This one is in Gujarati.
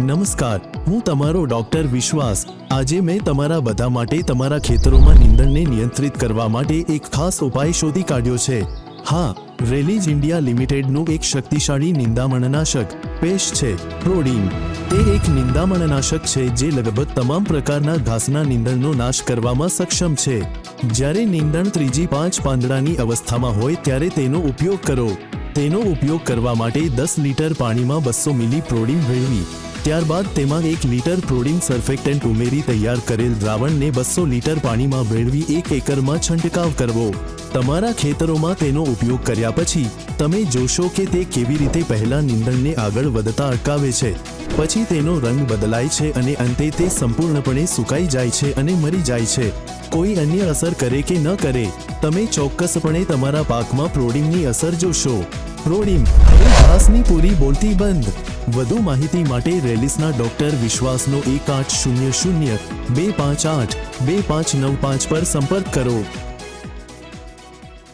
નમસ્કાર, હું તમારો ડોક્ટર વિશ્વાસ. આજે મેં તમારા બધા માટે તમારા ખેતરોમાં નીંદણને નિયંત્રિત કરવા માટે એક ખાસ ઉપાય શોધી કાઢ્યો છે. હા રેલીજ ઇન્ડિયા લિમિટેડનું એક શક્તિશાળી નિંદામણનાશક પેશ છે, પ્રોડીન. તે એક નિંદામણનાશક છે જે લગભગ તમામ પ્રકારના ઘાસના નીંદણનો નાશ કરવામાં સક્ષમ છે. જ્યારે નીંદણ ત્રીજી પાંચ પાંદડાની અવસ્થામાં હોય ત્યારે તેનો ઉપયોગ કરો. તેનો ઉપયોગ કરવા માટે દસ લીટર પાણીમાં બસો મિલી પ્રોડીન ભેળવી. ત્યારબાદ તેમાં એક લીટર પ્રોડીન સર્ફેક્ટન્ટ ઉમેરી તૈયાર કરેલ દ્રાવણને બસો લીટર પાણીમાં ભેળવી એક એકરમાં છંટકાવ કરવો. તમારા ખેતરોમાં તેનો ઉપયોગ કર્યા પછી, તમે જોશો કે તે કેવી રીતે પહેલા નીંદણને આગળ વધતા અટકાવે છે. પછી તેનો રંગ બદલાય છે અને અંતે તે સંપૂર્ણપણે સુકાઈ જાય છે અને મરી જાય છે. કોઈ અન્ય અસર કરે કે ન કરે તમે ચોક્કસપણે તમારા પાકમાં પ્રોડીમની અસર જોશો. પ્રોડીમ હવે ઘાસની પૂરી બોલતી બંધ. વધુ માહિતી માટે રેલિસના ડોક્ટર વિશ્વાસનો એક આઠ શૂન્ય શૂન્ય બે પાંચ આઠ બે પાંચ નવ પાંચ પર સંપર્ક કરો.